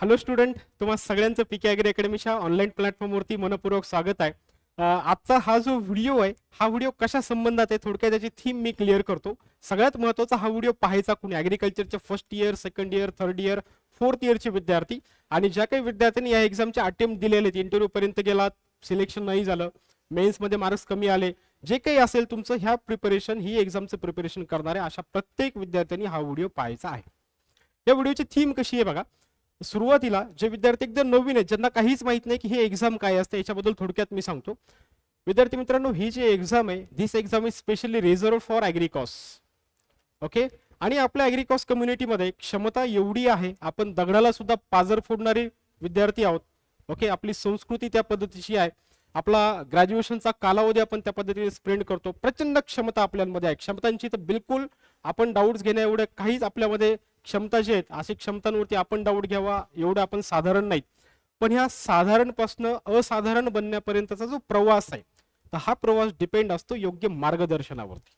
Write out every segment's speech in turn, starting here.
Hello student तुम्हा सगळ्यांचं पीके agree अकॅडमीच्या online प्लॅटफॉर्मवरती मनपूर्वक स्वागत आहे. आजचा हा जो व्हिडिओ आहे हा व्हिडिओ कशा संबंधात आहे थोडक्यात त्याची थीम मी क्लिअर करतो. सगळ्यात महत्त्वाचा हा व्हिडिओ पाहायचा कुणी? ॲग्रिकल्चरचे first year second year third year fourth इयरचे विद्यार्थी. आणि ज्या काही विद्यार्थ्यांनी या एक्झामचे अटेम्प्ट दिलेले आहेत इंटरव्ह्यू पर्यंत गेलात सिलेक्शन नाही झालं मेन्समध्ये मार्क्स कमी आले जे काही असेल तुमचं ह्या प्रिपरेशन ही एक्झामचं प्रिपरेशन करणारे अशा प्रत्येक विद्यार्थ्यांनी हा व्हिडिओ पाहायचा आहे. या व्हिडिओची थीम कशी आहे बघा. सुरुवातीला जे विद्यार्थी एकदम नवीन आहेत ज्यांना काहीच माहीत नाही की हे एक्झाम काय असते याच्याबद्दल थोडक्यात मी सांगतो. विद्यार्थी मित्रांनो ही जी एक्झाम आहे this exam is specially reserved for agricos okay आणि आपल्या ॲग्रिकॉस कम्युनिटीमध्ये क्षमता एवढी आहे आपण दगडाला सुद्धा पाजर फोडणारे विद्यार्थी आहोत. ओके आपली संस्कृती त्या पद्धतीची आहे. आपला ग्रॅज्युएशनचा कालावधी आपण त्या पद्धतीने स्प्रेंड करतो. प्रचंड क्षमता आपल्यामध्ये आहे. क्षमतांची तर बिलकुल आपण डाऊट्स घेण्या एवढं काहीच आपल्यामध्ये क्षमता जे आहेत असे क्षमतांवरती आपण डाऊट घ्यावा एवढं आपण साधारण नाहीत. पण ह्या साधारणपासनं असाधारण बनण्यापर्यंतचा जो प्रवास आहे तर हा प्रवास डिपेंड असतो योग्य मार्गदर्शनावरती.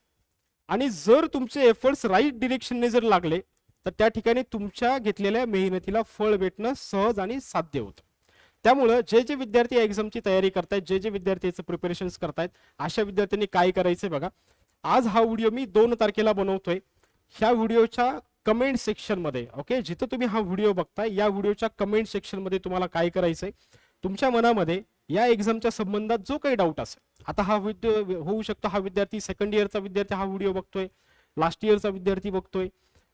आणि जर तुमचे एफर्ट्स राईट डिरेक्शनने जर लागले तर त्या ठिकाणी तुमच्या घेतलेल्या मेहनतीला फळ भेटणं सहज आणि साध्य होतं. त्यामुळं जे जे विद्यार्थी एक्झामची तयारी करतायत जे जे विद्यार्थी याचं प्रिपरेशन्स करतायत अशा विद्यार्थ्यांनी काय करायचं बघा. आज हा व्हिडिओ मी दोन तारखेला बनवतोय. ह्या व्हिडिओच्या कमेंट सेक्शनमध्ये ओके जिथं तुम्ही हा व्हिडिओ बघताय या व्हिडिओच्या कमेंट सेक्शनमध्ये तुम्हाला काय करायचंय? तुमच्या मनामध्ये या एक्झामच्या संबंधात जो काही डाऊट असेल आता हा व्हिडिओ होऊ शकतो हा विद्यार्थी सेकंड इयरचा विद्यार्थी हा व्हिडिओ बघतोय लास्ट इयरचा विद्यार्थी बघतोय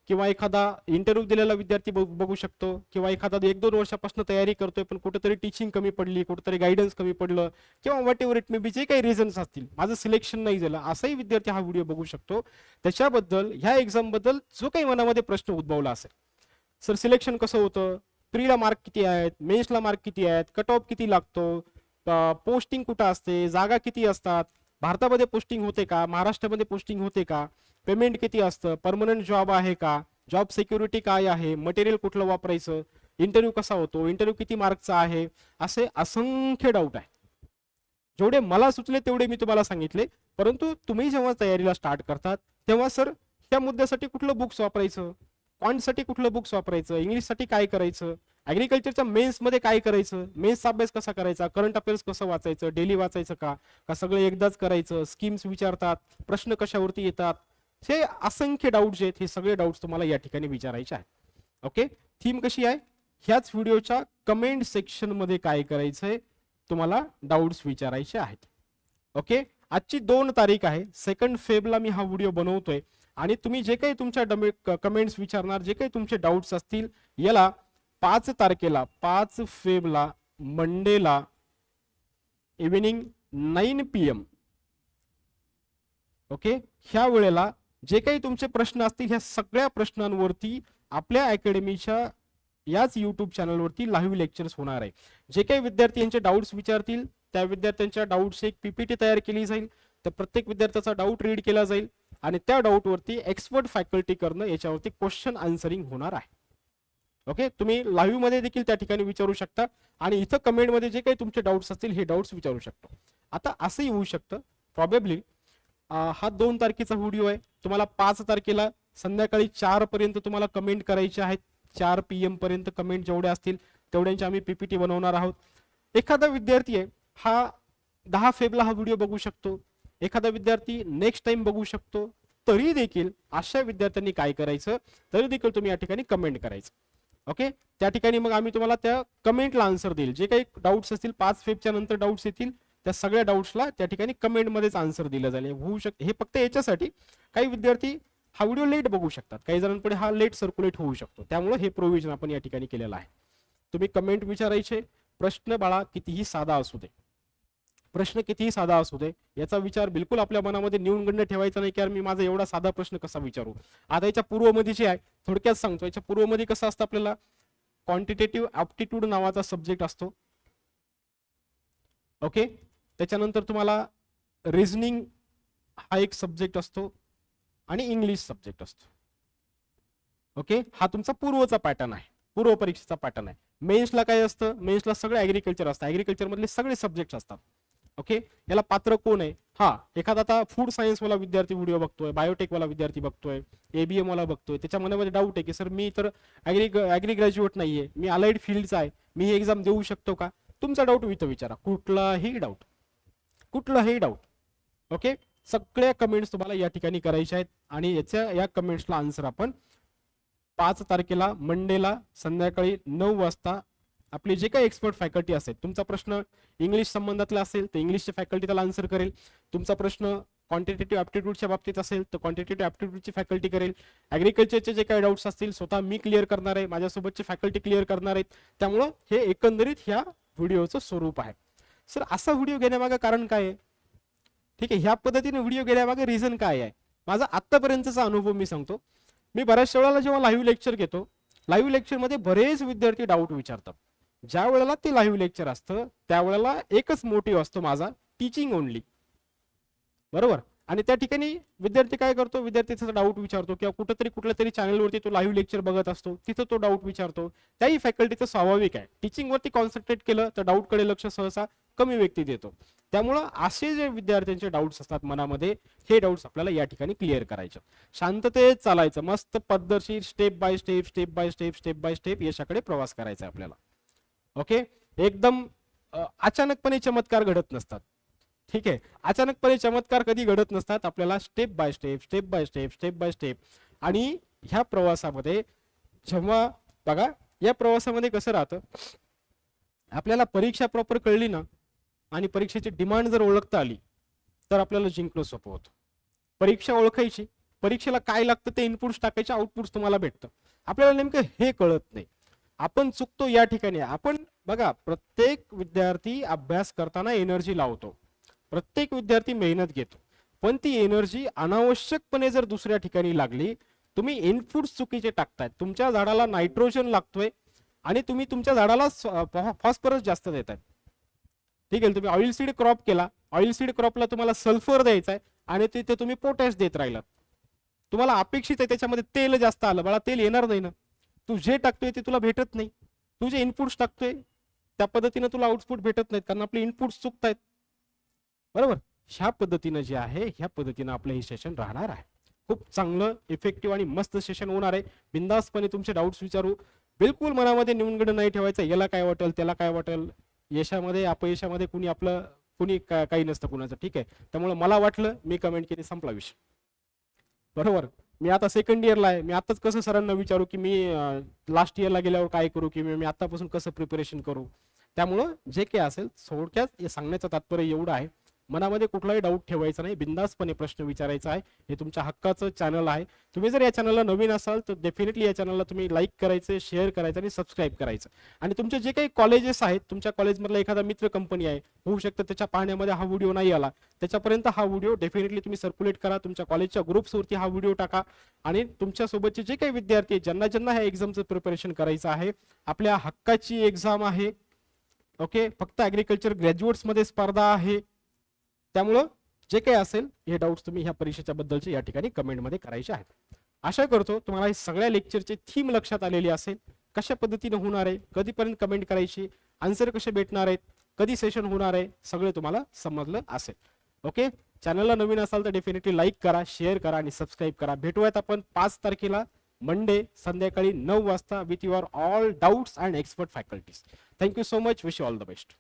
किंवा एखादा इंटरव्ह्यू दिलेला विद्यार्थी बघू शकतो. किंवा एखादा एक दोन वर्षापासून तयारी करतोय पण कुठेतरी टीचिंग कमी पडली कुठेतरी गायडन्स कमी पडलं किंवा whatever it may be जे काही रिझन्स असतील. माझं सिलेक्शन नाही झालं असाही विद्यार्थी हा व्हिडिओ बघू शकतो. त्याच्याबद्दल ह्या एक्झामबद्दल जो काही मनामध्ये प्रश्न उद्भवला असेल. सर सिलेक्शन कसं होतं? प्रीला मार्क किती आहेत? मेन्सला मार्क किती आहेत? कट ऑफ किती लागतो? पोस्टिंग कुठं असते? जागा किती असतात? भारतामध्ये पोस्टिंग होते का? महाराष्ट्रामध्ये पोस्टिंग होते का? पेमेंट किती असतं? परमनंट जॉब आहे का? जॉब सिक्युरिटी काय आहे? मटेरियल कुठलं वापरायचं? इंटरव्ह्यू कसा होतो? इंटरव्ह्यू किती मार्कचा आहे? असे असंख्य डाऊट आहे. जेवढे मला सुचले तेवढे मी तुम्हाला सांगितले. परंतु तुम्ही जेव्हा तयारीला स्टार्ट करतात तेव्हा सर त्या मुद्द्यासाठी कुठलं बुक्स वापरायचं? क्वांटसाठी कुठलं बुक्स वापरायचं? इंग्लिशसाठी काय करायचं? ॲग्रिकल्चरच्या मेन्समध्ये काय करायचं? मेन्सचा अभ्यास कसा करायचा? करंट अफेअर्स कसं वाचायचं? डेली वाचायचं का? का सगळं एकदाच करायचं? स्कीम्स विचारतात. प्रश्न कशावरती येतात? हे असंख्य डाऊट्स आहेत हे सगळे डाऊट्स तुम्हाला या ठिकाणी विचारायचे आहेत. ओके थीम कशी आहे? ह्याच व्हिडिओच्या कमेंट सेक्शनमध्ये काय करायचंय तुम्हाला डाऊट्स विचारायचे आहेत. ओके आजची दोन तारीख आहे. सेकंड फेबला मी हा व्हिडिओ बनवतोय. आणि तुम्ही जे काही तुमच्या कमेंट्स विचारणार जे काही तुमचे डाऊट्स असतील याला पाच तारखेला पाच फेबला मंडेला evening nine P M okay ह्या वेळेला जे काही तुमचे प्रश्न असतील ह्या सगळ्या प्रश्नांवरती आपल्या अकॅडमीच्या याच युट्यूब चॅनलवरती लाईव्ह लेक्चर्स होणार आहे. जे काही विद्यार्थी यांचे डाऊट्स विचारतील त्या विद्यार्थ्यांच्या डाऊट्स एक पीपीटी तयार केली जाईल. तर प्रत्येक विद्यार्थ्याचा डाऊट रीड केला जाईल आणि त्या डाऊटवरती एक्सपर्ट फॅकल्टी करणं याच्यावरती क्वेश्चन आन्सरिंग होणार आहे. ओके तुम्ही लाईव्हमध्ये देखील त्या ठिकाणी विचारू शकता आणि इथं कमेंटमध्ये जे काही तुमचे डाऊट्स असतील हे डाऊट्स विचारू शकतो. आता असंही होऊ शकतं. प्रॉबेबली हा दोन तारखेचा व्हिडिओ आहे. तुम्हाला पाच तारखेला संध्याकाळी चार पर्यंत तुम्हाला कमेंट करायचे आहेत. चार पी एम पर्यंत कमेंट जेवढे असतील तेवढ्यांची आम्ही पीपीटी बनवणार आहोत. एखादा विद्यार्थी आहे हा दहा फेबला हा व्हिडिओ बघू शकतो. एखादा विद्यार्थी नेक्स्ट टाइम बघू शकतो. तरी देखील अशा विद्यार्थ्यांनी काय करायचं तरी देखील तुम्ही या ठिकाणी कमेंट करायचं. ओके त्या ठिकाणी मग आम्ही तुम्हाला त्या कमेंटला आन्सर देईल. जे काही डाऊट्स असतील पाच फेबच्या नंतर डाऊट्स येतील त्या सगळ्या डाऊट्सला त्या ठिकाणी कमेंटमध्येच आन्सर दिलं जाईल. होऊ शकते हे फक्त याच्यासाठी काही विद्यार्थी हा व्हिडिओ लेट बघू शकतात. काही जणांपुढे हा लेट सर्क्युलेट होऊ शकतो. त्यामुळे हे प्रोव्हिजन आपण या ठिकाणी केलेलं आहे. तुम्ही कमेंट विचारायचे. प्रश्न बाळा कितीही साधा असू दे. प्रश्न कितीही साधा असू दे याचा विचार बिलकुल आपल्या मनामध्ये न्यूनगंड ठेवायचा नाही की यार मी माझा एवढा साधा प्रश्न कसा विचारू? आता याच्या पूर्वमध्ये जे आहे थोडक्यात सांगतो. याच्या पूर्वमध्ये कसं असतं आपल्याला? क्वांटिटेटिव्ह ॲप्टिट्यूड नावाचा सब्जेक्ट असतो. ओके त्याच्यानंतर तुम्हाला रिझनिंग हा एक सब्जेक्ट असतो आणि इंग्लिश सब्जेक्ट असतो. ओके हा तुमचा पूर्वचा पॅटर्न आहे. पूर्व परीक्षेचा पॅटर्न आहे. मेन्सला काय असतं? मेन्सला सगळं ऍग्रिकल्चर असतं. ऍग्रिकल्चर मधले सगळे सब्जेक्ट असतात. ओके याला पात्र कोण आहे? हा एखादा आता फूड सायन्स वाला विद्यार्थी व्हिडिओ बघतोय बायोटेक वाला विद्यार्थी बघतोय एबीएम वाला बघतोय त्याच्या मनामध्ये डाऊट आहे की सर मी तर ऍग्री ऍग्री ग्रॅज्युएट नाहीये. मी अलाइड फील्डचा आहे. मी ही एक्झाम देऊ शकतो का? तुमचा डाऊट इथं विचारा. कुठलाही डाऊट कुठलाही डाऊट ओके सगळ्या कमेंट्स तुम्हाला या ठिकाणी करायच्या आहेत. आणि याच्या या कमेंट्सला आन्सर आपण पाच तारखेला मंडेला संध्याकाळी नऊ वाजता आपले जे काही एक्सपर्ट फॅकल्टी असेल तुमचा प्रश्न इंग्लिश संबंधातला असेल तर इंग्लिशच्या फॅकल्टी त्याला आन्सर करेल. तुमचा प्रश्न क्वांटिटेटिव्ह ॲप्टिट्यूडच्या बाबतीत असेल तर क्वांटिटेटिव्ह ॲप्टिट्यूडची फॅकल्टी करेल. ॲग्रिकल्चरचे जे काही डाऊट्स असतील स्वतः मी क्लिअर करणार आहे. माझ्यासोबतचे फॅकल्टी क्लिअर करणार आहेत. त्यामुळं हे एकंदरीत ह्या व्हिडिओचं स्वरूप आहे. सर असा व्हिडिओ घेण्यामागं कारण काय आहे? ठीक आहे ह्या पद्धतीने व्हिडिओ घेण्यामागे रिझन काय आहे? माझा आत्तापर्यंतचा अनुभव मी सांगतो. मी बऱ्याचशा वेळेला जेव्हा लाईव्ह लेक्चर घेतो लाईव्ह लेक्चरमध्ये बरेच विद्यार्थी डाऊट विचारतात. ज्या वेळेला ते लाईव्ह लेक्चर असतं त्यावेळेला एकच मोटिव्ह असतो माझा टीचिंग ओनली बरोबर? आणि त्या ठिकाणी विद्यार्थी काय करतो? विद्यार्थी त्याचा डाऊट विचारतो किंवा कुठंतरी कुठल्या तरी चॅनलवरती तो लाईव्ह लेक्चर बघत असतो तिथं तो डाऊट विचारतो. त्याही फॅकल्टीचं स्वाभाविक आहे. टीचिंगवरती कॉन्सन्ट्रेट केलं तर डाऊटकडे लक्ष सहसा कमी व्यक्ती देतो. त्यामुळं असे जे विद्यार्थ्यांचे डाऊट्स असतात मनामध्ये हे डाऊट्स आपल्याला या ठिकाणी क्लिअर करायचे. शांततेत चालायचं मस्त पद्धतशीर step by step step by step step by step यशाकडे प्रवास करायचा आपल्याला. ओके एकदम अचानकपणे चमत्कार घडत नसतात. ठीक आहे? अचानकपणे चमत्कार कधी घडत नसतात? आपल्याला step by step step by step step by step आणि ह्या प्रवासामध्ये जेव्हा बघा या प्रवासामध्ये कसं राहतं? आपल्याला परीक्षा प्रॉपर कळली ना आणि परीक्षेची डिमांड जर ओळखता आली तर आपल्याला जिंकणं सोपं होतं. परीक्षा ओळखायची परीक्षेला काय लागतं ते इनपुट्स टाकायचे आउटपुट्स तुम्हाला भेटतं. आपल्याला नेमकं हे कळत नाही. आपण चुकतो या ठिकाणी. आपण बघा प्रत्येक विद्यार्थी अभ्यास करताना एनर्जी लावतो. प्रत्येक विद्यार्थी मेहनत घेतो. पण ती एनर्जी अनावश्यकपणे जर दुसऱ्या ठिकाणी लागली तुम्ही इनपुट्स चुकीचे टाकताय. तुमच्या झाडाला नायट्रोजन लागतोय आणि तुम्ही तुमच्या झाडाला फॉस्फरस जास्त देताय. ठीक आहे तुम्ही ऑइल सीड क्रॉप केला. ऑइल सीड क्रॉपला तुम्हाला सल्फर द्यायचा आहे आणि तिथे तुम्ही पोटॅश देत राहिला तुम्हाला अपेक्षित आहे त्याच्यामध्ये तेल जास्त आलं. बाळा तेल येणार नाही ना. तू जे टाकतोय ते तुला भेटत नाही. तू जे इनपुट्स टाकतोय त्या पद्धतीनं तुला आउटपुट भेटत नाहीत. कारण आपले इनपुट्स चुकतायत. बरोबर? ह्या पद्धतीनं जे आहे ह्या पद्धतीनं आपलं हे सेशन राहणार आहे. खूप चांगलं इफेक्टिव्ह आणि मस्त सेशन होणार आहे. बिंदासपणे तुमचे डाऊट्स विचारू. बिलकुल मनामध्ये निवडगड नाही ठेवायचं. याला काय वाटेल त्याला काय वाटेल? यशामध्ये अपयशामध्ये कुणी आपलं कुणी का- काही नसतं कुणाचं ठीक आहे? त्यामुळे मला वाटलं मी कमेंट केली संपला विषय. बरोबर? मी आता सेकंड इयरला आहे. मी आताच कसं सरांना विचारू की मी लास्ट इयरला गेल्यावर काय करू की मी आतापासून कसं प्रिपरेशन करू? त्यामुळं जे काही असेल थोडक्यात हे सांगण्याचं तात्पर्य एवढं आहे. मनामध्ये कुठलाही डाऊट ठेवायचा नाही. बिंदासपणे प्रश्न विचारायचा आहे. हे तुमच्या हक्काचं चॅनल आहे. तुम्ही जर या चॅनलला नवीन असाल तर डेफिनेटली या चॅनलला तुम्ही लाईक करायचं शेअर करायचं आणि सबस्क्राईब करायचं. आणि तुमचे जे काही कॉलेजेस आहेत तुमच्या कॉलेजमधला एखादा मित्र कंपनी आहे होऊ शकतं त्याच्या पाहण्यामध्ये हा व्हिडिओ नाही आला. त्याच्यापर्यंत हा व्हिडिओ डेफिनेटली तुम्ही सर्क्युलेट करा. तुमच्या कॉलेजच्या ग्रुप्सवरती हा व्हिडिओ टाका. आणि तुमच्यासोबतचे जे काही विद्यार्थी आहेत ज्यांना ज्यांना ह्या एक्झामचं प्रिपरेशन करायचं आहे आपल्या हक्काची एक्झाम आहे. ओके फक्त ॲग्रिकल्चर ग्रॅज्युएट्समध्ये स्पर्धा आहे. त्यामुळं जे काही असेल हे डाऊट्स तुम्ही ह्या परीक्षेच्या बद्दलचे या ठिकाणी कमेंटमध्ये करायचे आहेत. आशा करतो तुम्हाला हे सगळ्या लेक्चरचे थीम लक्षात आलेली असेल. कशा पद्धतीने होणार आहे कधीपर्यंत कमेंट करायची आन्सर कसे भेटणार आहेत कधी सेशन होणार आहे सगळे तुम्हाला समजलं असेल. ओके चॅनलला नवीन असाल तर डेफिनेटली लाईक करा शेअर करा आणि सबस्क्राईब करा. भेटूयात आपण पाच तारखेला मंडे संध्याकाळी नऊ वाजता with your all doubts and expert faculties thank you so much wish you all the best